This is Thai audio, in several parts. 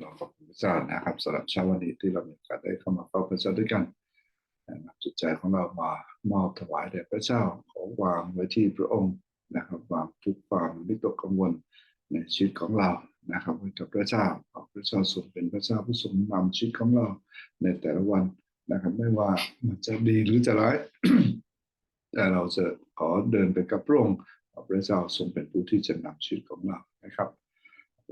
เราขอบคุณพระเจ้านะครับสำหรับเช้าวันนี้ที่เรามีโอกาสได้เข้ามาเฝ้าพระเจ้าด้วยกันนะครับจิตใจของเรามามอบถวายแด่พระเจ้าขอวางไว้ที่พระองค์นะครับวางทุกความวิตกกังวลในชีวิตของเรานะครับไว้กับพระเจ้าขอพระเจ้าทรงเป็นพระเจ้าผู้ทรงนำชีวิตของเราในแต่ละวันนะครับไม่ว่ามันจะดีหรือจะร้ายแต่เราจะขอเดินไปกับพระองค์ขอพระเจ้าทรงเป็นผู้ที่จะนำชีวิตของเรานะครับ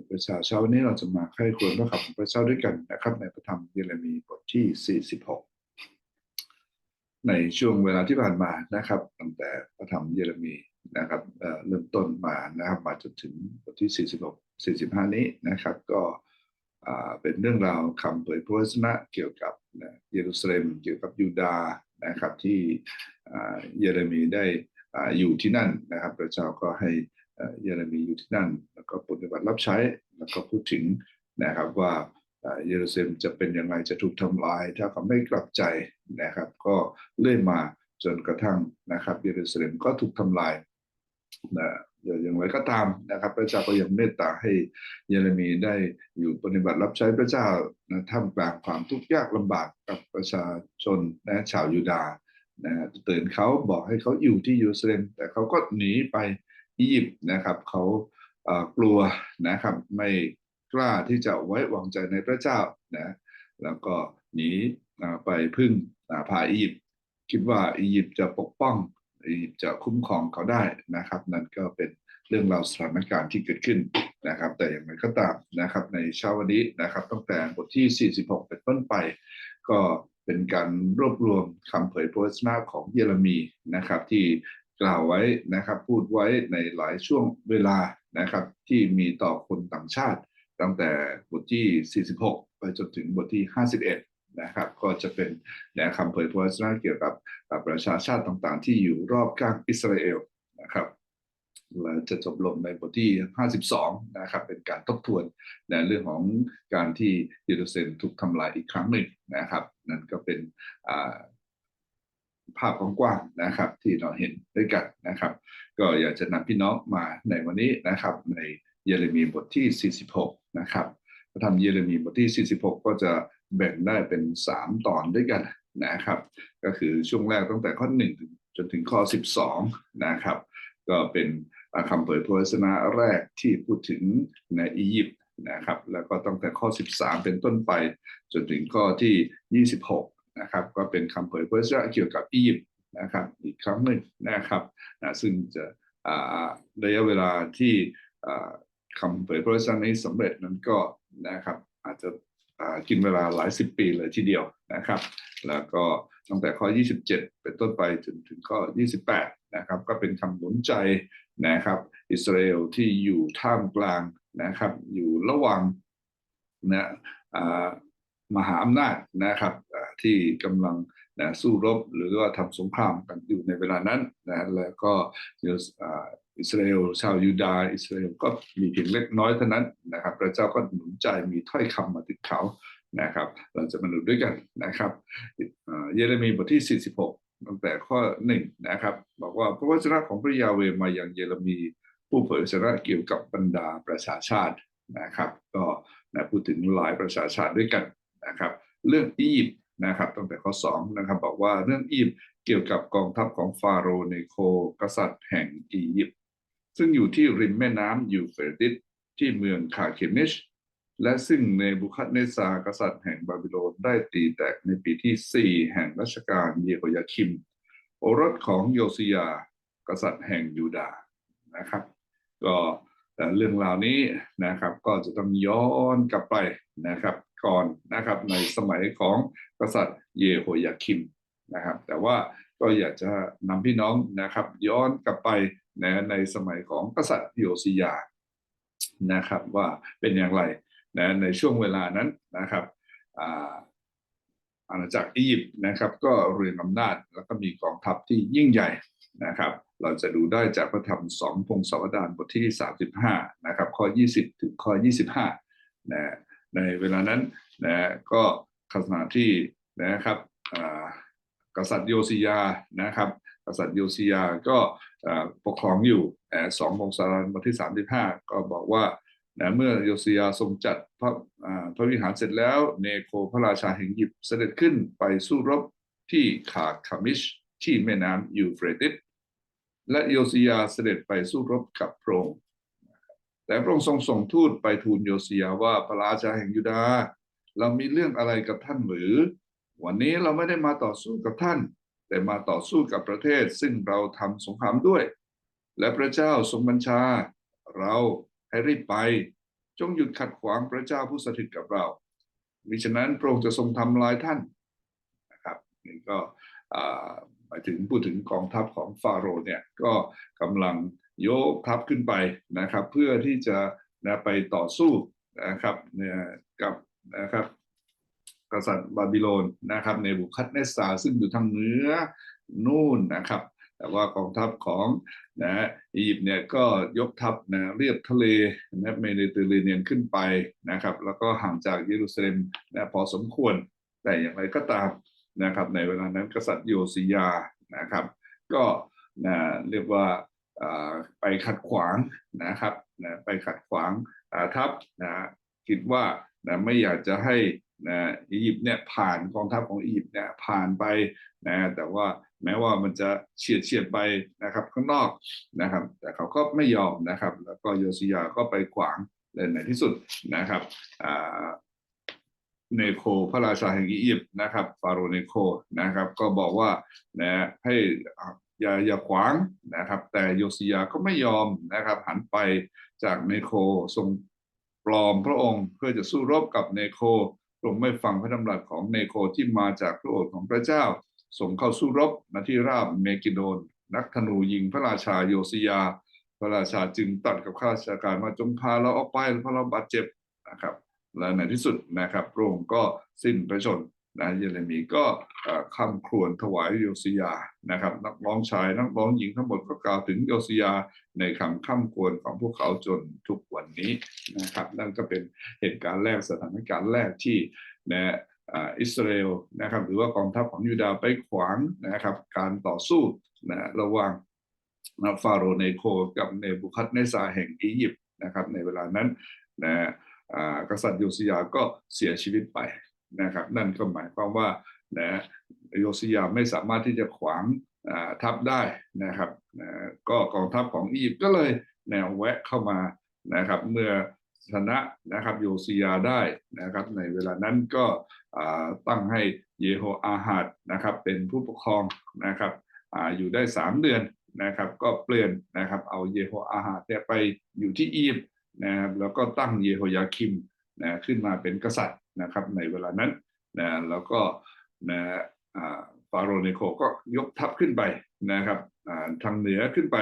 พระเจ้าเช้าวันนี้เราจะมาใคร่ครวญพระคำของพระเจ้าด้วยกันนะครับ ในพระธรรมเยเรมีบทที่ 46 ในช่วงเวลาที่ผ่านมานะครับ ตั้งแต่พระธรรมเยเรมีนะครับเริ่มต้นมานะครับมาจนถึงบทที่ 46 45 นี้นะครับ ก็เป็นเรื่องราวคำเผยพระวจนะเกี่ยวกับเยรูซาเล็มเกี่ยวกับยูดาห์นะครับที่เยเรมีได้อ่าอยู่ที่นั่นนะครับ พระเจ้าก็ให้ เอ่อเยเรมีอยู่ที่นั่น แล้วก็ปฏิบัติรับใช้แล้วก็พูดถึงนะครับว่าเอ่อเยรูซาเล็มจะเป็นยังไงจะถูกทำลาย ถ้าเขาไม่กลับใจนะครับ ก็เลื่อยมาจนกระทั่งนะครับ เยรูซาเล็มก็ถูกทำลายนะอย่างไรก็ตามนะครับ พระเจ้าก็ยังเมตตาให้เยเรมีได้อยู่ปฏิบัติรับใช้พระเจ้านะท่ามกลางความทุกข์ยากลำบากกับประชาชนนะชาวยูดาห์นะเตือนเขาบอกให้เขาอยู่ที่เยรูซาเล็มแต่เขาก็หนีไป อียิปต์นะครับเขาเอ่อกลัวนะครับไม่กล้าที่จะไว้วางใจในพระเจ้านะแล้วก็หนีไปพึ่งาพาอียิปต์คิดว่าอียิปต์จะปกป้องอียิปต์จะคุ้มครองเขาได้นะครับ นั่นก็เป็นเรื่องราวสถานการณ์ที่เกิดขึ้นนะครับ แต่อย่างไรก็ตามนะครับ ในเช้าวันนี้นะครับ ตั้งแต่บทที่ 46 เป็นต้นไป ก็เป็นการรวบรวมคำเผยพระวจนะของเยเรมีนะครับ ที่ กล่าวไว้นะครับ พูดไว้ในหลายช่วงเวลานะครับ ที่มีต่อคนต่างชาติ ตั้งแต่บทที่ 46 ไปจนถึงบทที่ 51 นะครับ ก็จะเป็นแนวคำเผยพระวจนะเกี่ยวกับประชาชาติต่างๆ ที่อยู่รอบข้างอิสราเอลนะครับและจะจบลงในบทที่ 52 นะครับ เป็นการทบทวนในเรื่องของการที่เยรูซาเล็มถูกทำลายอีกครั้งหนึ่งนะครับ นั่นก็เป็น ภาพกว้างๆนะครับ ที่เราเห็นด้วยกันนะครับ ก็อยากจะนำพี่น้องมาในวันนี้นะครับ ในเยเรมีบทที่ 46 นะครับพระธรรมเยเรมีบทที่ 46 ก็จะแบ่งได้เป็น 3 ตอนด้วยกันนะครับ ก็คือช่วงแรกตั้งแต่ข้อ1ถึงจนถึงข้อ 12 นะครับ ก็เป็นคำเผยพระวจนะแรกที่พูดถึงในอียิปต์นะครับ แล้วก็ตั้งแต่ข้อ 13 เป็นต้นไปจนถึงข้อที่ 26 นะครับก็เป็นคำเผยพระวจนะเกี่ยวกับอียิปต์นะครับอีกครั้งหนึ่งนะครับนะซึ่งจะระยะเวลาที่อ่าคำเผยพระวจนะนี้สำเร็จนั้นก็นะครับอาจจะกินเวลาหลายสิบปีเลยทีเดียวนะครับ แล้วก็ตั้งแต่ข้อ 27 เป็นต้นไปจนถึงข้อ 28 นะครับ ก็เป็นคำหนุนใจนะครับ อิสราเอลที่อยู่ท่ามกลางนะครับ อยู่ระหว่างนะ มหาอำนาจนะครับที่กำลังนะสู้รบหรือว่าทำสงครามกันอยู่ในเวลานั้นนะแล้วก็อิสราเอลชาวยูดาห์อิสราเอลก็มีเพียงเล็กน้อยเท่านั้นนะครับ พระเจ้าก็หนุนใจมีถ้อยคำมาถึงเขานะครับ เราจะมาดูด้วยกันนะครับเยเรมีบทที่ 46 ตั้งแต่ข้อหนึ่งนะครับ บอกว่าพระวจนะของพระยาเวมาอยังเยเรมีผู้เผยชนะเกี่ยวกับบรรดาประชาชาตินะครับ ก็นะพูดถึงหลายประชาชาติด้วยกัน นะครับเรื่องอียิปต์นะครับตั้งแต่ข้อ2นะครับบอกว่าเรื่องอียิปต์เกี่ยวกับกองทัพของฟาโรห์เนโคกษัตริย์แห่งอียิปต์ซึ่งอยู่ที่ริมแม่น้ำยูเฟรติสที่เมืองคาเคมิช และซึ่งเนบูคัดเนซากษัตริย์แห่งบาบิโลนได้ตีแตกในปีที่ 4 แห่งรัชกาลเยโฮยาคิม โอรสของโยซิยา กษัตริย์แห่งยูดาห์นะครับ ก็เรื่องราวนี้นะครับก็จะต้องย้อนกลับไปนะครับ ก่อนนะครับในสมัยของกษัตริย์เยโฮยาคิมนะครับ แต่ว่าก็อยากจะนำพี่น้องนะครับ ย้อนกลับไปนะในสมัยของกษัตริย์โยซิยานะครับว่าเป็นอย่างไรนะในช่วงเวลานั้นนะครับอาณาจักรอียิปต์นะครับ ก็เรียนอำนาจแล้วก็มีกองทัพที่ยิ่งใหญ่นะครับ เราจะดูได้จากพระธรรมสองพงศาวดารบทที่ 35 นะครับ ข้อ 20 ถึงข้อ 25นะ ในเวลานั้นนะก็ขณะที่นะครับกษัตริย์โยซิยานะครับกษัตริย์โยซิยาก็ปกครองอยู่สองพงศาวดารบทที่ 35 ก็บอกว่านะเมื่อโยซียาทรงจัดพระพระวิหารเสร็จแล้ว เนโคพระราชาแห่งยิปเสด็จขึ้นไปสู้รบที่ขาคามิชที่แม่น้ำยูเฟรติสและโยซียาเสด็จไปสู้รบกับพระองค์ แต่พระองค์ทรงส่งทูตไปทูลโยเซียว่าพระราชาแห่งยูดาห์เรามีเรื่องอะไรกับท่านหรือ วันนี้เราไม่ได้มาต่อสู้กับท่าน แต่มาต่อสู้กับประเทศซึ่งเราทำสงครามด้วย และพระเจ้าทรงบัญชา เราให้รีบไป จงหยุดขัดขวางพระเจ้าผู้สถิตกับเรามิฉะนั้นพระองค์จะทรงทำลายท่านนะครับนี่ก็หมายถึงพูดถึงกองทัพของฟาโรห์เนี่ยก็กำลัง ยกทัพขึ้นไปนะครับ เพื่อที่จะนะไปต่อสู้นะครับเนี่ยกับนะครับ กษัตริย์บาบิโลนนะครับในบุคัดเนสซาซึ่งอยู่ทางเหนือนู่นนะครับ แต่ว่ากองทัพของนะอียิปต์เนี่ยก็ยกทัพนะเรียบทะเลนะเมดิเตอร์เรเนียนขึ้นไปนะครับ แล้วก็ห่างจากเยรูซาเล็มนะพอสมควรแต่อย่างไรก็ตามนะครับ ในเวลานั้นกษัตริย์โยซิยานะครับ ก็นะเรียกว่า ไปขัดขวางนะครับนะไปขัดขวางอ่าทัพนะคิดว่านะไม่อยากจะให้นะอียิปต์เนี่ยผ่านกองทัพของอียิปต์เนี่ยผ่านไปนะแต่ว่าแม้ว่ามันจะเฉียดเฉียดไปนะครับข้างนอกนะครับ แต่เขาก็ไม่ยอมนะครับ แล้วก็โยซิยาก็ไปขวางและในที่สุดนะครับเนโคพระราชาแห่งอียิปต์นะครับฟาโรเนโคนะครับ ก็บอกว่านะให้ อย่าอย่าขวางนะครับ แต่โยซิยาก็ไม่ยอมนะครับหันไปจากเนโคทรงปลอมพระองค์ เพื่อจะสู้รบกับเนโคพรงไม่ฟังพระดำรัสของเนโคที่มาจากพระโอษฐ์ของพระเจ้าส่งเข้าสู้รบณที่ราบเมกิโดน นักธนูยิงพระราชาโยซิยาพระราชาจึงตัดกับข้าราชการว่าจงพาเราออกไปเพราะเราบาดเจ็บนะครับและในที่สุดนะครับพระองค์ก็สิ้นพระชนม์ นะเยเรมีก็เอ่อคำครวญถวายโยซิยานะครับ นักร้องชายนักร้องหญิงทั้งหมดก็กล่าวถึงโยซิยาในคำข้ามครวญของพวกเขาจนทุกวันนี้นะครับ นั่นก็เป็นเหตุการณ์แรกสถานการณ์แรกที่นะอิสราเอลนะครับ หรือว่ากองทัพของยูดาห์ไปขวางนะครับ การต่อสู้นะระหว่างนะฟาโรห์เนโคกับเนบูคัดเนซาแห่งอียิปต์นะครับ ในเวลานั้นนะอากษัตริย์โยซิยาก็เสียชีวิตไป นะครับนั่นก็หมายความว่านะโยซิยาไม่สามารถที่จะขวางทัพได้นะครับนะก็กองทัพของอียิปต์ก็เลยแนวแวะเข้ามานะครับเมื่อชนะนะครับโยซิยาได้นะครับในเวลานั้นก็ตั้งให้เยโฮอาหาดนะครับเป็นผู้ปกครองนะครับออยู่ได้สามเดือนนะครับก็เปลี่ยนนะครับเอาเยโฮอาหาดเนี่ยไปอยู่ที่อียิปต์นะครับแล้วก็ตั้งเยโฮยาคิมนะขึ้นมาเป็นกษัตริย์ นะครับในเวลานั้นนะแล้วก็นะฟาโรเนโคก็ยกทัพขึ้นไปนะครับทางเหนือขึ้นไป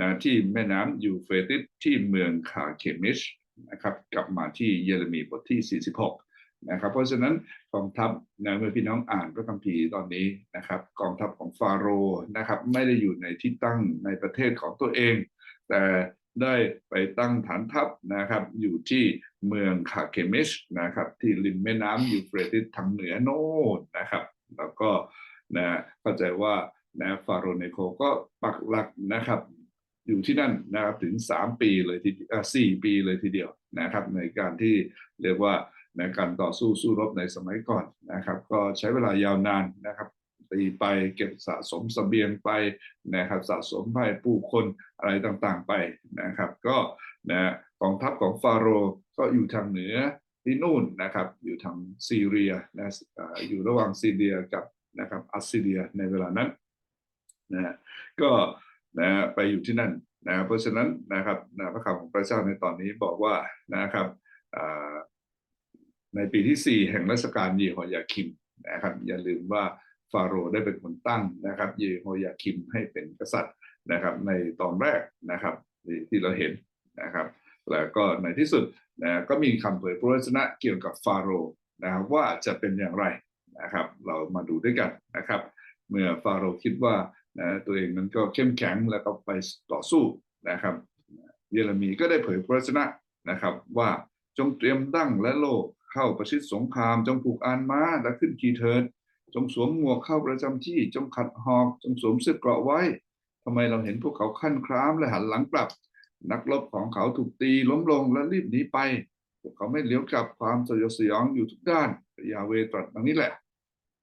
นะที่แม่น้ำยูเฟติสที่เมืองคาเคมิชนะครับกลับมาที่เยเรมีบทที่ 46นะครับเพราะฉะนั้นกองทัพนะเมื่อพี่น้องอ่านพระคัมภีร์ตอนนี้นะครับกองทัพของฟาโรห์นะครับไม่ได้อยู่ในที่ตั้งในประเทศของตัวเอง แต่ ได้ไปตั้งฐานทัพนะครับ อยู่ที่เมืองคาเคมิชนะครับ ที่ริมแม่น้ำยูเฟรติสทางเหนือโน่นนะครับ แล้วก็นะเข้าใจว่านะฟาโรเนโคก็ปักหลักนะครับ อยู่ที่นั่นนะครับถึง 3 ปีเลยทีเอ่อสี่ปีเลยทีเดียวนะครับ ในการที่เรียกว่าในการต่อสู้สู้รบในสมัยก่อนนะครับ ก็ใช้เวลายาวนานนะครับีไปเก็บสะสมเสบียงไปนะครับสะสมให้ผู้คนอะไรต่างๆไปนะครับ ก็นะกองทัพของฟาโรห์ก็อยู่ทางเหนือที่นู่นนะครับอยู่ทางซีเรียนะอยู่ระหว่างซีเรียกับนะครับอัสซีเรียในเวลานั้นนะก็นะไปอยู่ที่นั่นนะเพราะฉะนั้นนะครับนะพระคำของพระเจ้าในตอนนี้บอกว่านะครับในปีที่ 4 แห่งรัชกาลเยโฮยาคิมนะครับอย่าลืมว่า ฟาโรได้เป็นคนตั้งนะครับเยโฮยาคิมให้เป็นกษัตริย์นะครับในตอนแรกนะครับที่เราเห็นนะครับแล้วก็ในที่สุดนะก็มีคำเผยพระวจนะเกี่ยวกับฟาโรนะครับว่าจะเป็นอย่างไรนะครับเรามาดูด้วยกันนะครับ เมื่อฟาโรคิดว่านะตัวเองนั้นก็เข้มแข็งแล้วก็ไปต่อสู้นะครับเยเรมีก็ได้เผยพระวจนะนะครับว่าจงเตรียมดั้งและโลกเข้าประชิดสงคราม จงผูกอานม้าและขึ้นขี่เถิด จงสวมหมวกเข้าประจำที่ จงขัดหอก จงสวมเสื้อเกราะไว้ทำไมเราเห็นพวกเขาขั้นครามและหันหลังกลับ นักรบของเขาถูกตีล้มลงและรีบหนีไป พวกเขาไม่เลี้ยวกลับความสยดสยองอยู่ทุกด้านยาเวตรัสดังนี้แหละ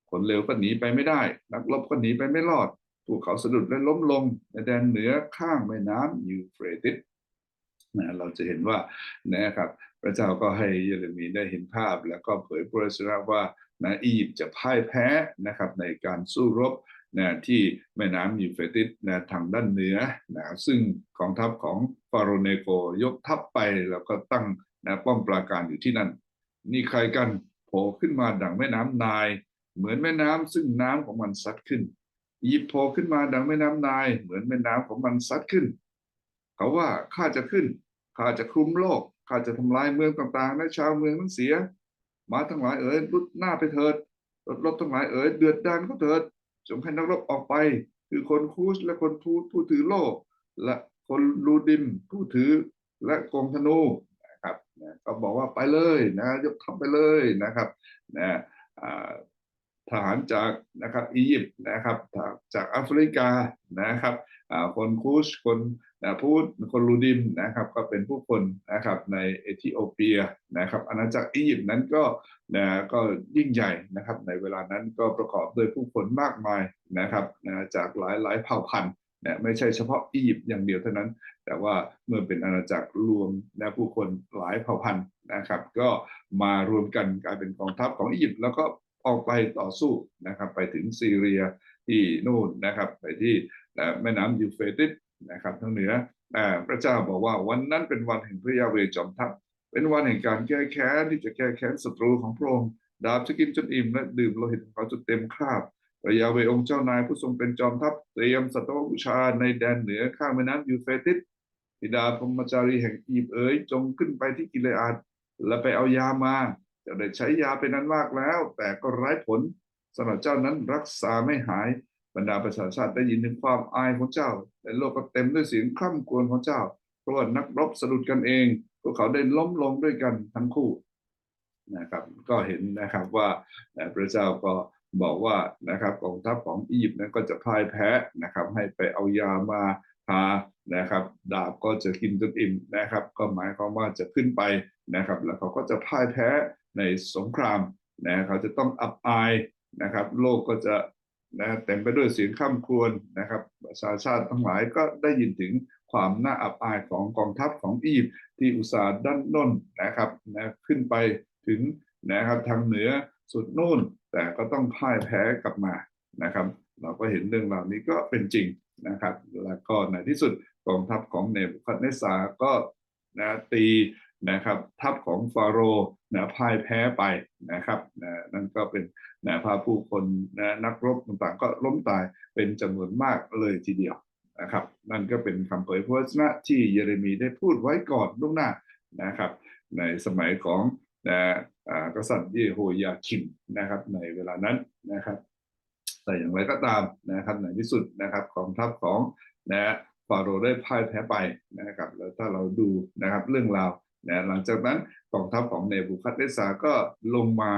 คนเลวก็หนีไปไม่ได้ นักรบก็หนีไปไม่รอดพวกเขาสะดุดและล้มลงในแดนเหนือข้างแม่น้ำยูเฟรติสนะเราจะเห็นว่านะครับ พระเจ้าก็ให้เยเรมีได้เห็นภาพ แล้วก็เผยพระวจนะว่านะอียิปต์จะพ่ายแพ้นะครับในการสู้รบนะที่แม่น้ำยูเฟติสนะทางด้านเหนือนะซึ่งกองทัพของฟาโรเนโกยกทัพไปแล้วก็ตั้งนะป้อมปราการอยู่ที่นั่น นี่ใครกันโผล่ขึ้นมาดังแม่น้ำนาย เหมือนแม่น้ำซึ่งน้ำของมันซัดขึ้นยิปต์โผล่ขึ้นมาดังแม่น้ำนาย เหมือนแม่น้ำของมันซัดขึ้น เขาว่าข้าจะขึ้นข้าจะคลุมโลก ข้าจะทำลายเมืองต่างๆและชาวเมืองนั้นเสียมาทั้งหลายเอ๋ยรุดหน้าไปเถิดรถรบทั้งหลายเอ๋ยเดือดดานก็เถิดจงให้นักรบออกไป คือคนคูชและคนทูตผู้ถือโล่และคนลูดิมผู้ถือและกองธนูนะครับนะก็บอกว่าไปเลยนะยกทัพไปเลยนะครับนะอ่า ทหารจากนะครับอียิปต์นะครับจากแอฟริกานะครับคนคูชคนพูดคนลูดิมนะครับก็เป็นผู้คนนะครับในเอธิโอเปียนะครับอาณาจักรอียิปต์นั้นก็นะก็ยิ่งใหญ่นะครับในเวลานั้นก็ประกอบด้วยผู้คนมากมายนะครับนะจากหลายหลายเผ่าพันธุ์นะไม่ใช่เฉพาะอียิปต์อย่างเดียวเท่านั้น แต่ว่าเมื่อเป็นอาณาจักรรวมนะผู้คนหลายเผ่าพันธุ์นะครับ ก็มารวมกันกลายเป็นกองทัพของอียิปต์แล้วก็ ออกไปต่อสู้นะครับ ไปถึงซีเรียที่นู่นนะครับ ไปที่แม่น้ำยูเฟรติสนะครับทางเหนือพระเจ้าบอกว่าวันนั้นเป็นวันแห่งพระยาเวจอมทัพเป็นวันแห่งการแก้แค้นที่จะแก้แค้นศัตรูของพระองค์ดาบจะกินจนอิ่มและดื่มโลหิตของเขาจนเต็มคราบพระยาเวองค์เจ้านายผู้ทรงเป็นจอมทัพเตรียมสัตวบูชาในแดนเหนือข้างแม่น้ำยูเฟรติสธิดาพรมจารีแห่งอียิปต์เอ๋ยจงขึ้นไปที่กิเลอาดและไปเอายามา จะได้ใช้ยาเป็นนั้นมากแล้ว แต่ก็ไร้ผลสำหรับเจ้านั้นรักษาไม่หายบรรดาประชาชาติได้ยินถึงความอายของเจ้าและโลกก็เต็มด้วยเสียงคร่ำครวญของเจ้า เพราะว่านักรบสะดุดกันเอง พวกเขาได้ล้มลงด้วยกันทั้งคู่นะครับก็เห็นนะครับว่าพระเจ้าก็บอกว่านะครับกองทัพของอียิปต์นั้นก็จะพ่ายแพ้นะครับ ให้ไปเอายามาทานะครับดาบก็จะกินจนอิ่มนะครับ ก็หมายความว่าจะขึ้นไปนะครับ แล้วเขาก็จะพ่ายแพ้ ในสงครามนะเขาจะต้องอับอายนะครับ โลกก็จะนะเต็มไปด้วยเสียงข้ามครวญนะครับประชาชาติทั้งหลายก็ได้ยินถึงความน่าอับอายของกองทัพของอียิปต์ที่อุตสาห์ด้านน้นนะครับนะขึ้นไปถึงนะครับทางเหนือสุดนู่น แต่ก็ต้องพ่ายแพ้กลับมานะครับ เราก็เห็นเรื่องราวนี้ก็เป็นจริงนะครับ แล้วก็ในที่สุดกองทัพของเนบุคัดเนสาก็นะตี นะครับทัพของฟาโรห์นะพ่ายแพ้ไปนะครับนะนั่นก็เป็นนะพาผู้คนนะนักรบต่างๆ ก็ล้มตายเป็นจำนวนมากเลยทีเดียวนะครับ นั่นก็เป็นคำเผยพระวจนะที่เยเรมีได้พูดไว้ก่อนล่วงหน้านะครับ ในสมัยของนะกษัตริย์เยโฮยาคิมนะครับในเวลานั้นนะครับ แต่อย่างไรก็ตามนะครับในที่สุดนะครับกองทัพของนะฟาโรห์ได้พ่ายแพ้ไปนะครับ แล้วถ้าเราดูนะครับเรื่องราว นะหลังจากนั้นกองทัพของเนบูคัดเนสาก็ลงมา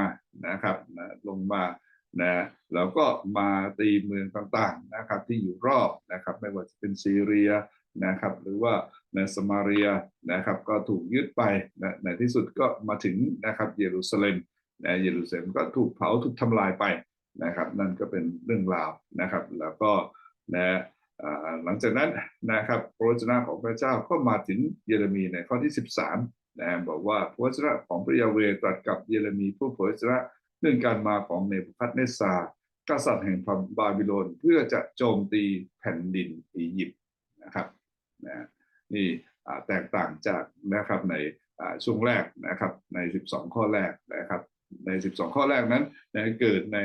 นะครับนะลงมานะแล้วก็มาตีเมืองต่างๆนะครับที่อยู่รอบนะครับไม่ว่าจะเป็นซีเรียนะครับหรือว่าในสมาเรียนะครับก็ถูกยึดไปนะในที่สุดก็มาถึงนะครับเยรูซาเล็มนะเยรูซาเล็มก็ถูกเผาถูกทำลายไปนะครับ นั่นก็เป็นเรื่องราวนะครับ แล้วก็นะ หลังจากนั้นนะครับพระวจนะของพระเจ้าก็มาถึงเยเรมีในข้อที่ 13นะบอกว่าพระวจนะของพระยาเวตรัสกับเยเรมีผู้เผยพระวจนะเรื่องการมาของเนบุคัดเนซากษัตริย์แห่งบาบิโลนเพื่อจะโจมตีแผ่นดินอียิปต์นะครับนะนี่แตกต่างจากนะครับในช่วงแรกนะครับใน 12 ข้อแรกนะครับใน 12 ข้อแรกนั้นเกิดใน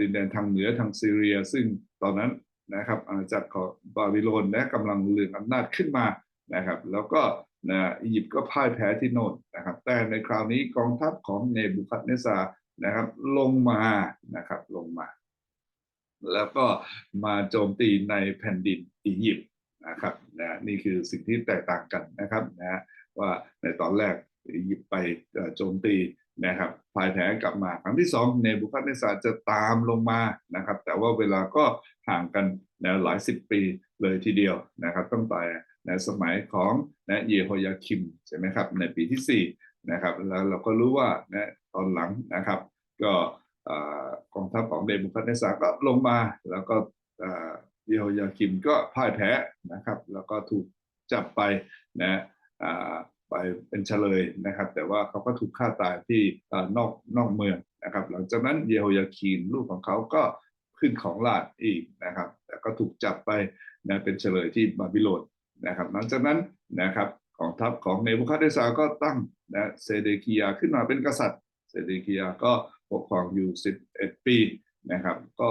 ดินแดนทางเหนือทางซีเรีย ซึ่งตอนนั้น นะครับอาณาจักรของบาบิโลนและกำลังเรืองอำนาจขึ้นมานะครับ แล้วก็นะอียิปต์ก็พ่ายแพ้ที่โน่นนะครับ แต่ในคราวนี้กองทัพของเนบูคัดเนซานะครับ ลงมานะครับลงมา แล้วก็มาโจมตีในแผ่นดินอียิปต์นะครับนะนี่คือสิ่งที่แตกต่างกันนะครับนะว่าในตอนแรกอียิปต์ไปโจมตี นะครับพ่ายแพ้กลับมาครั้งที่สองเนบูคัดเนซาจะตามลงมานะครับ แต่ว่าเวลาก็ห่างกันนะหลายสิบปีเลยทีเดียวนะครับตั้งแต่ในสมัยของนะเยโฮยาคิมใช่ไหมครับในปีที่สี่นะครับแล้วเราก็รู้ว่านะตอนหลังนะครับ ก็กองทัพของเดบุคัดเนสาร์ก็ลงมาแล้วก็เยโฮยาคิมก็พ่ายแพ้นะครับ แล้วก็ถูกจับไปนะ เป็นเฉลยนะครับ แต่ว่าเขาก็ถูกฆ่าตายที่นอกนอกเมืองนะครับ หลังจากนั้นเยโฮยาคีนลูกของเขาก็ขึ้นของราชอีกนะครับแต่ก็ถูกจับไปนะเป็นเฉลยที่บาบิโลนนะครับ หลังจากนั้นนะครับกองทัพของเนบูคัดเนสซาก็ตั้งนะเซเดคียาขึ้นมาเป็นกษัตริย์เซเดคียาก็ปกครองอยู่ 11 ปีนะครับ ก็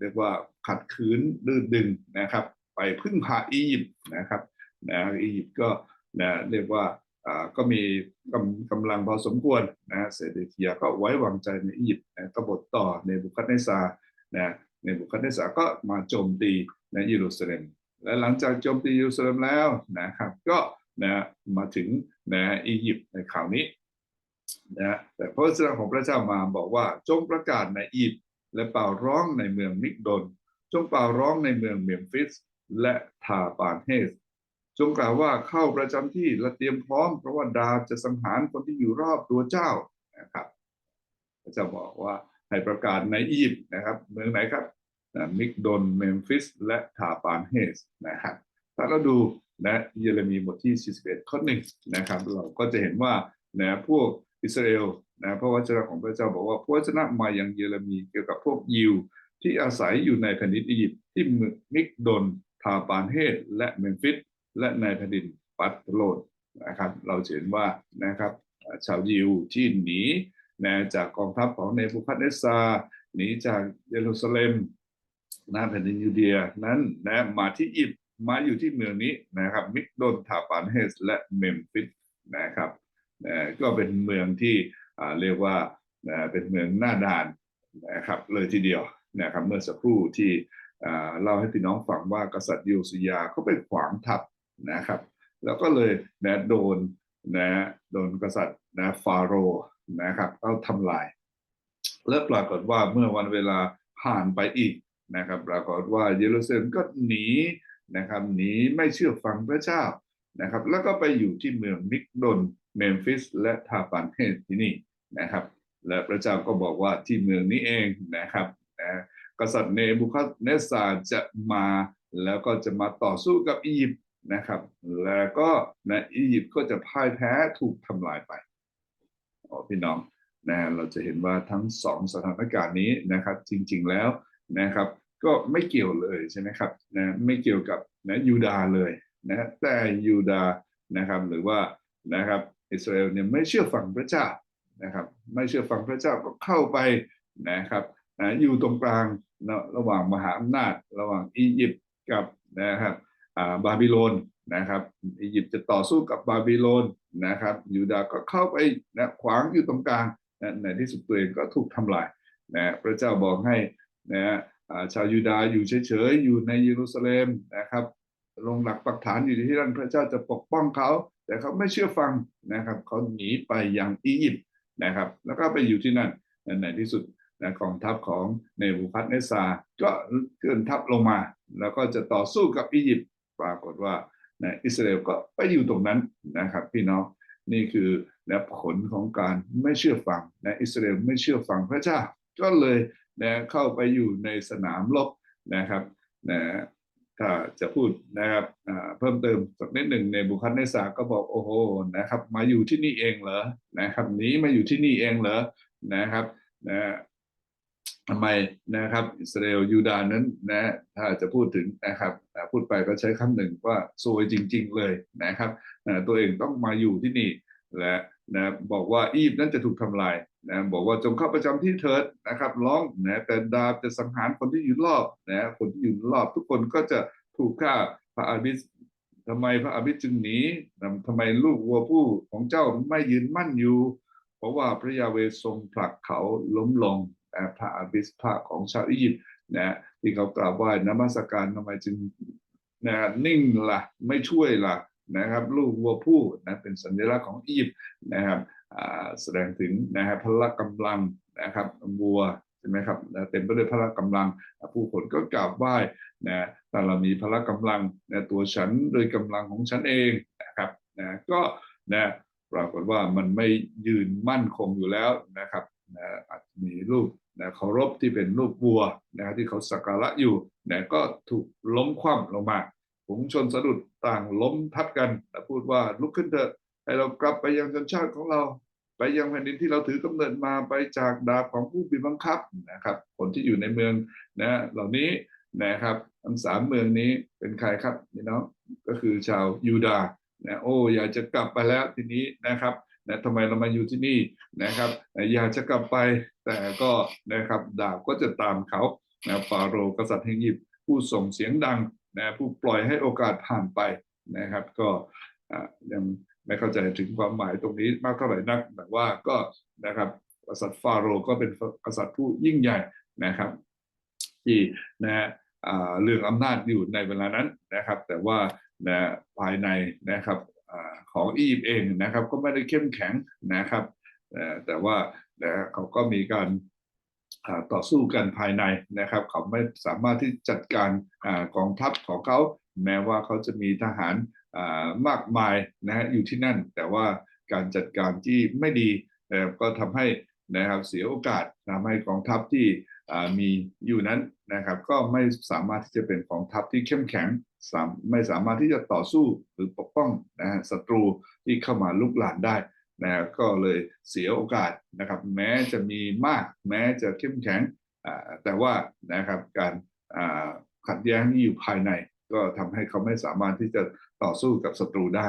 เรียกว่าขัดขืนดื้อดึงนะครับ ไปพึ่งพาอียิปต์นะครับนะอียิปต์ก็นะเรียกว่า ก็มีกำกำลังพอสมควรนะเซเดคียก็ไว้วางใจในอียิปต์นะกบฏต่อในบุคัดเนซานะในบุคัดเนซาก็มาโจมตีในเยรูซาเล็ม และหลังจากโจมตีเยรูซาเล็มแล้วนะครับก็นะมาถึงนะอียิปต์ในข่าวนี้นะแต่พระวจนะของพระเจ้ามาบอกว่าจงประกาศในอียิปต์และเป่าร้องในเมืองมิกโดน จงเป่าร้องในเมืองเมมฟิส และทาปานเฮส จงกล่าวว่าเข้าประจำที่และเตรียมพร้อม เพราะว่าดาบจะสังหารคนที่อยู่รอบตัวเจ้านะครับพระเจ้าบอกว่าให้ประกาศในอียิปต์นะครับ เมืองไหนครับมิกโดนเมมฟิส และทาปานเฮสนะครับถ้าเราดูนะเยเรมีบทที่ 41 ข้อหนึ่งนะครับ เราก็จะเห็นว่านะพวกอิสราเอลนะพระวจนะของพระเจ้าบอกว่าพระวจนะมาอยังเยเรมีเกี่ยวกับพวกยิวที่อาศัยอยู่ในแผ่นดินอียิปต์ที่มิกโดนทาปานเฮสและเมมฟิส และในแผ่นดินปัตโลดนะครับ เราเห็นว่านะครับชาวยิวที่หนีนะจากกองทัพของเนบูคัดเนสซาหนีจากเยรูซาเล็มนะแผ่นดินยูเดียนั้นนะมาที่อียิปต์มาอยู่ที่เมืองนี้นะครับ มิกโดนทาปานเฮสและเมมฟิสนะครับนะก็เป็นเมืองที่เรียกว่านะเป็นเมืองหน้าด่านนะครับเลยทีเดียวนะครับเมื่อสักครู่ที่เล่าให้พี่น้องฟังว่ากษัตริย์ยูสยาเขาไปขวางทัพ นะครับ แล้วก็เลยนะโดนนะโดนกษัตริย์นะฟาโรห์นะครับเขาทำลาย และปรากฏว่าเมื่อวันเวลาผ่านไปอีกนะครับปรากฏว่าเยรูซาเล็มก็หนีนะครับหนีไม่เชื่อฟังพระเจ้านะครับ แล้วก็ไปอยู่ที่เมืองมิกโดนเมมฟิส และทาปานเทสที่นี่นะครับ และพระเจ้าก็บอกว่าที่เมืองนี้เองนะครับนะกษัตริย์เนบูคัดเนสซาจะมาแล้วก็จะมาต่อสู้กับอียิปต์ นะครับ แล้วก็นะอียิปต์ก็จะพ่ายแพ้ถูกทำลายไปอ๋อพี่น้องนะเราจะเห็นว่าทั้งสองสถานการณ์นี้นะครับ จริง ๆแล้วนะครับ ก็ไม่เกี่ยวเลยใช่ไหมครับนะไม่เกี่ยวกับนะยูดาเลยนะแต่ยูดานะครับหรือว่านะครับอิสราเอลเนี่ยไม่เชื่อฟังพระเจ้านะครับ ไม่เชื่อฟังพระเจ้าก็เข้าไปนะครับนะอยู่ตรงกลางนะระหว่างมหาอำนาจ ระหว่างอียิปต์กับนะครับ บาบิโลนนะครับอียิปต์จะต่อสู้กับบาบิโลนนะครับยูดาห์ก็เข้าไปนะขวางอยู่ตรงกลางนะในที่สุดตัวเองก็ถูกทำลายนะพระเจ้าบอกให้นะชาวยูดาห์อยู่เฉยๆ อยู่ในเยรูซาเล็มนะครับลงหลักปักฐานอยู่ที่นั่นพระเจ้าจะปกป้องเขา แต่เขาไม่เชื่อฟังนะครับเขาหนีไปยังอียิปต์นะครับ แล้วก็ไปอยู่ที่นั่นในที่สุดนะกองทัพของเนบูคัดเนสซา ก็เคลื่อนทัพลงมา แล้วก็จะต่อสู้กับอียิปต์ ปรากฏว่านะอิสราเอลก็ไปอยู่ตรงนั้นนะครับ พี่น้องนี่คือนะผลของการไม่เชื่อฟังนะอิสราเอลไม่เชื่อฟังพระเจ้า ก็เลยนะเข้าไปอยู่ในสนามรบนะครับนะถ้าจะพูดนะครับเพิ่มเติมสักนิดหนึ่งในบุคัดเนสาก็บอกโอ้โหนะครับ มาอยู่ที่นี่เองเหรอนะครับหนีมาอยู่ที่นี่เองเหรอนะครับนะ ทำไมนะครับอิสราเอลยูดาห์นั้นนะถ้าจะพูดถึงนะครับพูดไปก็ใช้คำหนึ่งว่าซวยจริง ๆ เลยนะครับตัวเองต้องมาอยู่ที่นี่และนะบอกว่าอียิปต์นั้นจะถูกทำลายนะบอกว่าจงเข้าประจำที่เถิดนะครับร้องนะแต่ดาบจะสังหารคนที่อยู่รอบนะคนที่อยู่รอบ ทุกคนก็จะถูกฆ่าพระอาบิสทำไมพระอาบิสจึงหนีทำไมลูกวัวผู้ของเจ้าไม่ยืนมั่นอยู่ เพราะว่าพระยาเวทรงผลักเขาล้มลง พระอาบิสพระของชาวอียิปต์นะที่เขากราบไหว้นมัสการทำไมจึงนะนิ่งละ่ะไม่ช่วยละ่ะนะครับลูกวัวผู้นะเป็นสัญลักษณ์ของอียิปต์นะครับแสดงถึงนะครับพละกำลังนะครับวัวใช่ไหมครับนะเต็มไปด้วยพละกำลัง ผู้คนก็กราบไหว้นะแต่เรามีพละกำลังนะตัวฉันโดยกำลังของฉันเองนะครับนะก็นะปรากฏว่ามันไม่ยืนมั่นคงอยู่แล้วนะครับ นะอาจจะมีรูปนะเคารพที่เป็นรูปวัวนะที่เขาสักการะอยู่นะก็ถูกล้มคว่ำลงมาฝูงชนสะดุดต่างล้มทับกันและพูดว่าลุกขึ้นเถอะให้เรากลับไปยังชนชาติของเรา ไปยังแผ่นดินที่เราถือกำเนิดมาไปจากดาบของผู้บีบบังคับนะครับ คนที่อยู่ในเมืองนะเหล่านี้นะครับทั้งสามเมืองนี้เป็นใครครับพี่น้องก็คือชาวยูดาห์นะโอ้อยากจะกลับไปแล้วทีนี้นะครับ นะทำไมเรามาอยู่ที่นี่นะครับอยากจะกลับไปแต่ก็นะครับดาบก็จะตามเขานะฟาโรห์กษัตริย์แห่งยิปผู้ส่งเสียงดังนะผู้ปล่อยให้โอกาสผ่านไปนะครับ ก็ยังไม่เข้าใจถึงความหมายตรงนี้มากเท่าไหร่นัก แต่ว่าก็นะครับกษัตริย์ฟาโรห์ก็เป็นกษัตริย์ผู้ยิ่งใหญ่นะครับ ที่นะอ่าเรื่องอำนาจอยู่ในเวลานั้นนะครับ แต่ว่านะภายในนะครับ ของอียิปต์เองนะครับ ก็ไม่ได้เข้มแข็งนะครับแต่ว่าเขาก็มีการต่อสู้กันภายในนะครับ เขาไม่สามารถที่จัดการกองทัพของเขา แม้ว่าเขาจะมีทหารมากมายนะฮะอยู่ที่นั่น แต่ว่าการจัดการที่ไม่ดีก็ทำให้ นะครับเสียโอกาสทำให้กองทัพที่มีอยู่นั้นนะครับก็ไม่สามารถที่จะเป็นกองทัพที่เข้มแข็งมไม่สามารถที่จะต่อสู้หรือปกป้องนะฮะศัตรูที่เข้ามาลุกลานได้นะก็เลยเสียโอกาสนะครับแม้จะมีมาก แม้จะเข้มแข็งแต่ว่านะครับการขัดแย้งที่อยู่ภายใน ก็ทำให้เขาไม่สามารถที่จะต่อสู้กับศัตรูได้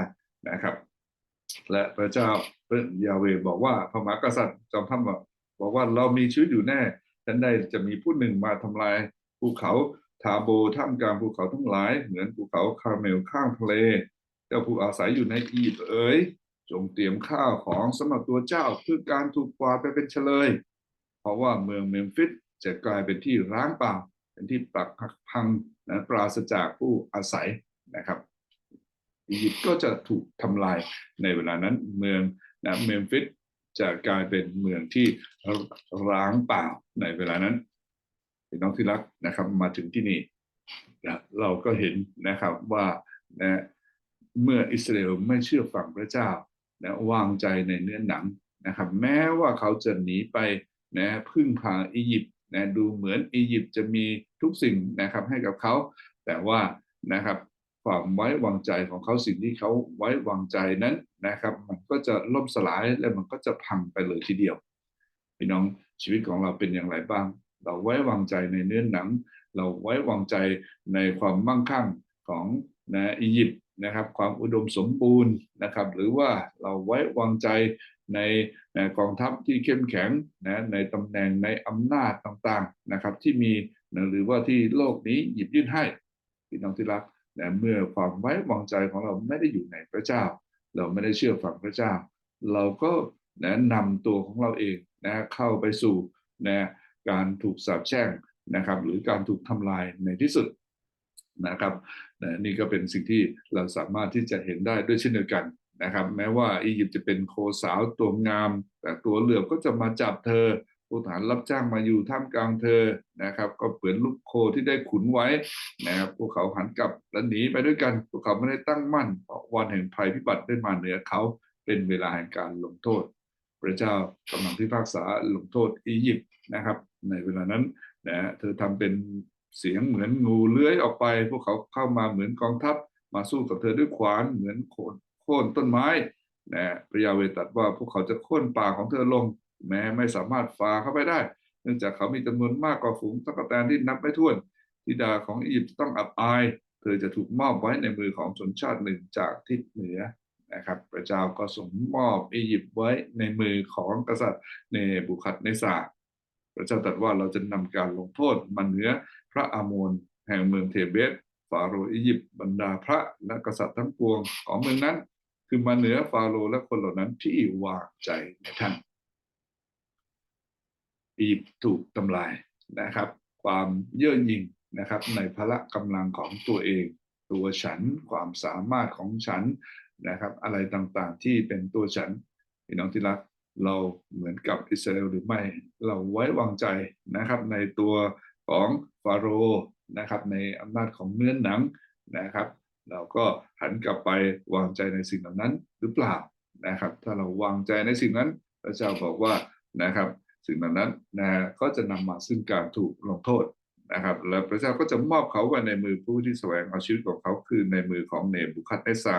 นะครับ และพระเจ้าพระยาเวบอกว่าพระมหากษัตริย์จอมทัพบอกบอกว่าเรามีชีวิตอยู่แน่ฉันได้จะมีผู้หนึ่งมาทำลายภูเขาทาโบท่ามกลางภูเขาทั้งหลาย เหมือนภูเขาคาร์เมลข้างทะเล เจ้าผู้อาศัยอยู่ในอียิปต์เอ๋ยจงเตรียมข้าวของสำหรับตัวเจ้าเพื่อการถูกกวาดไปเป็นเฉลย เพราะว่าเมืองเมมฟิสจะกลายเป็นที่ร้างเปล่าเป็นที่ปรักหักพังนะปราศจากผู้อาศัยนะครับ อียิปต์ก็จะถูกทำลายในเวลานั้นเมืองนะเมมฟิสจะกลายเป็นเมืองที่ร้างเปล่าในเวลานั้นพี่น้องที่รักนะครับ มาถึงที่นี่นะเราก็เห็นนะครับว่านะเมื่ออิสราเอลไม่เชื่อฟังพระเจ้านะวางใจในเนื้อหนังนะครับ แม้ว่าเขาจะหนีไปนะพึ่งพาอียิปต์นะดูเหมือนอียิปต์จะมีทุกสิ่งนะครับให้กับเขา แต่ว่านะครับ ความไว้วางใจของเขาสิ่งที่เขาไว้วางใจนั้นนะครับ มันก็จะล่มสลายและมันก็จะพังไปเลยทีเดียวพี่น้องชีวิตของเราเป็นอย่างไรบ้าง เราไว้วางใจในเนื้อหนัง เราไว้วางใจในความมั่งคั่งของนะอียิปต์นะครับ ความอุดมสมบูรณ์นะครับ หรือว่าเราไว้วางใจในกองทัพที่เข้มแข็งนะในตำแหน่งในอำนาจต่างๆนะครับที่มีนะหรือว่าที่โลกนี้หยิบยื่นให้พี่น้องที่รัก นะเมื่อความไว้วางใจของเราไม่ได้อยู่ในพระเจ้า เราไม่ได้เชื่อฟังพระเจ้า เราก็นะนำตัวของเราเองนะเข้าไปสู่นะการถูกสาปแช่งนะครับ หรือการถูกทำลายในที่สุดนะครับนะนี่ก็เป็นสิ่งที่เราสามารถที่จะเห็นได้ด้วยเช่นเดียวกันนะครับ แม้ว่าอียิปต์จะเป็นโคสาวตัวงาม แต่ตัวเหลือบก็จะมาจับเธอ ผู้ฐานรับจ้างมาอยู่ท่ามกลางเธอนะครับ ก็เหมือนลูกโคที่ได้ขุนไว้นะครับพวกเขาหันกลับและหนีไปด้วยกันพวกเขาไม่ได้ตั้งมั่นเพราะวันแห่งภัยพิบัติได้มาเหนือเขาเป็นเวลาแห่งการลงโทษ พระเจ้ากำลังพิพากษาลงโทษอียิปต์นะครับ ในเวลานั้นนะเธอทำเป็นเสียงเหมือนงูเลื้อยออกไป พวกเขาเข้ามาเหมือนกองทัพมาสู้กับเธอด้วยขวานเหมือนโคนโค่นต้นไม้นะพระยาเวตัสว่าพวกเขาจะโค่นป่าของเธอลง แม้ไม่สามารถฝ่าเข้าไปได้ เนื่องจากเขามีจำนวนมากกว่าฝูงตั๊กแตนที่นับไม่ถ้วนธิดาของอียิปต์ต้องอับอาย เธอจะถูกมอบไว้ในมือของชนชาติหนึ่งจากทิศเหนือนะครับ พระเจ้าก็ส่งมอบอียิปต์ไว้ในมือของกษัตริย์เนบุคัดเนสาพระเจ้าตรัสว่าเราจะนำการลงโทษมันเหนือพระอาโมนแห่งเมืองเทเบสฟาโรห์อียิปต์บรรดาพระและกษัตริย์ทั้งปวงของเมืองนั้น คือมาเหนือฟาโรห์และคนเหล่านั้นที่วางใจในท่าน อียิปต์ถูกทำลายนะครับ ความเย่อหยิ่งนะครับในพละกำลังของตัวเอง ตัวฉันความสามารถของฉันนะครับ อะไรต่างๆที่เป็นตัวฉันพี่น้องที่รักเราเหมือนกับอิสราเอลหรือไม่ เราไว้วางใจนะครับในตัวของฟาโรห์นะครับในอำนาจของเนื้อหนังนะครับ เราก็หันกลับไปวางใจในสิ่งเหล่านั้นหรือเปล่านะครับ ถ้าเราวางใจในสิ่งนั้น พระเจ้าบอกว่านะครับ สิ่งเหล่านั้นนะก็จะนำมาซึ่งการถูกลงโทษนะครับ และพระเจ้าก็จะมอบเขาไว้ในมือผู้ที่แสวงเอาชีวิตของเขาคือในมือของเนบุคัดเนซา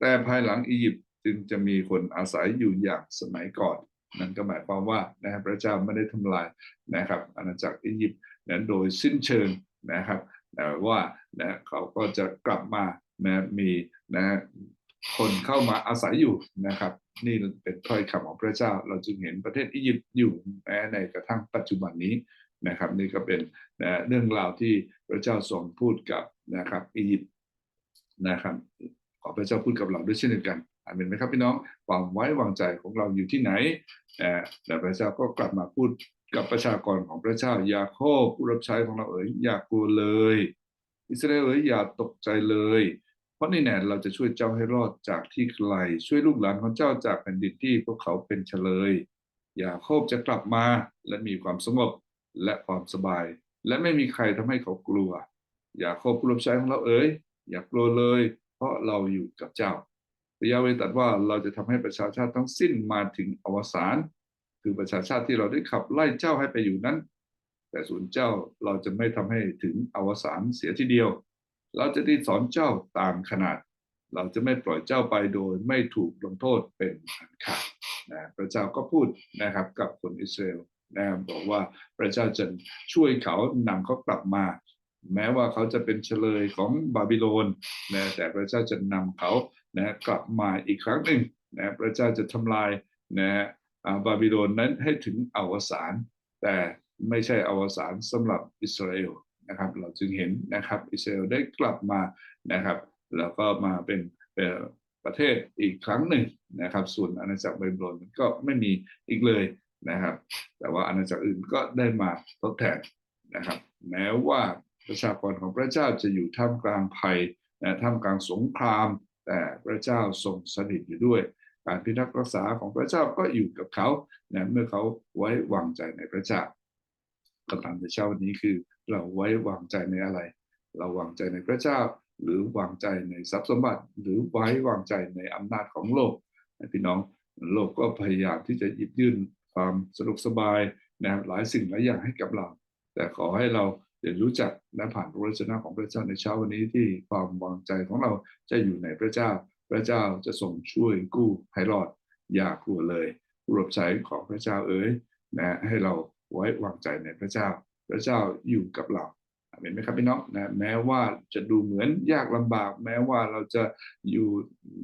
แต่ภายหลังอียิปต์จึงจะมีคนอาศัยอยู่อย่างสมัยก่อน นั่นก็หมายความว่านะครับพระเจ้าไม่ได้ทำลายนะครับ อาณาจักรอียิปต์นั้นโดยสิ้นเชิงนะครับแต่ว่านะเขาก็จะกลับมานะมีนะคนเข้ามาอาศัยอยู่นะครับ นี่เป็นถ้อยคำของพระเจ้า เราจึงเห็นประเทศอียิปต์อยู่แม้ในกระทั่งปัจจุบันนี้นะครับ นี่ก็เป็นนะเรื่องราวที่พระเจ้าทรงพูดกับนะครับอียิปต์นะครับขอพระเจ้าพูดกับเราด้วยเช่นเดียวกันอาเมนไหมครับพี่น้องความไว้วางใจของเราอยู่ที่ไหนนะแต่พระเจ้าก็กลับมาพูดกับประชากรของพระเจ้ายาโคบผู้รับใช้ของเราเอ๋ยอย่ากลัวเลย อิสราเอลเอ๋ยอย่าตกใจเลย ราะนี่แน่เราจะช่วยเจ้าให้รอดจากที่ไกล ช่วยลูกหลานของเจ้าจากแผ่นดินที่พวกเขาเป็นเฉลย อย่าโคบจะกลับมาและมีความสงบและความสบาย และไม่มีใครทำให้เขากลัว อย่าโคบผู้รับใช้ของเราเอ๋ยอย่ากลัวเลย เพราะเราอยู่กับเจ้าพระยาเวตัสว่าเราจะทำให้ประชาชาติทั้งสิ้นมาถึงอวสานคือประชาชาติที่เราได้ขับไล่เจ้าให้ไปอยู่นั้น แต่ส่วนเจ้าเราจะไม่ทำให้ถึงอวสานเสียทีเดียว เราจะได้สอนเจ้าตามขนาด เราจะไม่ปล่อยเจ้าไปโดยไม่ถูกลงโทษเป็นอันขาดนะพระเจ้าก็พูดนะครับกับคนอิสราเอลนะบบอกว่าพระเจ้าจะช่วยเขานำเขากลับมา แม้ว่าเขาจะเป็นเฉลยของบาบิโลนนะแต่พระเจ้าจะนำเขานะกลับมาอีกครั้งหนึ่งนะพระเจ้าจะทำลายนะบาบิโลนนั้นให้ถึงอวสาน แต่ไม่ใช่อวสานสำหรับอิสราเอล นะครับ เราจึงเห็นนะครับอิสราเอลได้กลับมานะครับ แล้วก็มาเป็นประเทศอีกครั้งหนึ่งนะครับ ส่วนอาณาจักรบาบิโลนก็ไม่มีอีกเลยนะครับ แต่ว่าอาณาจักรอื่นก็ได้มาทดแทนนะครับ แม้ว่าประชากรของพระเจ้าจะอยู่ท่ามกลางภัยนะท่ามกลางสงคราม แต่พระเจ้าทรงสถิตอยู่ด้วย การพิทักษ์รักษาของพระเจ้าก็อยู่กับเขานะเมื่อเขาไว้วางใจในพระเจ้า คำถามในเช้าวันนี้คือเราไว้วางใจในอะไร เราวางใจในพระเจ้า หรือวางใจในทรัพย์สมบัติ หรือไว้วางใจในอำนาจของโลกพี่น้องโลกก็พยายามที่จะหยิบยื่นความสะดวกสบายนะหลายสิ่งหลายอย่างให้กับเรา แต่ขอให้เราเรียนรู้จักและผ่านพระวจนะของพระเจ้าในเช้าวันนี้ที่ความวางใจของเราจะอยู่ในพระเจ้า พระเจ้าจะทรงช่วยกู้ให้รอดอย่ากลัวเลยรับใช้ของพระเจ้าเอ๋ยนะให้เรา ไว้วางใจในพระเจ้า พระเจ้าอยู่กับเราเห็นไหมครับพี่น้องนะแม้ว่าจะดูเหมือนยากลำบาก แม้ว่าเราจะอยู่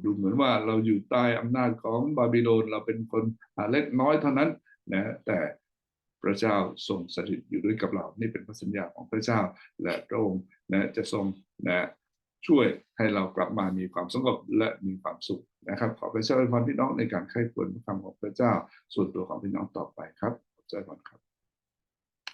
ดูเหมือนว่าเราอยู่ใต้อำนาจของบาบิโลนเราเป็นคนเล็กน้อยเท่านั้นนะแต่พระเจ้าทรงสถิตอยู่ด้วยกับเรา นี่เป็นพระสัญญาของพระเจ้า และพระองค์นะจะทรงนะช่วยให้เรากลับมามีความสงบและมีความสุขนะครับ ขอพระเจ้าอวยพรพี่น้องในการไข้ควรพระคำของพระเจ้า ส่วนตัวของพี่น้องต่อไปครับขอบใจก่อนครับ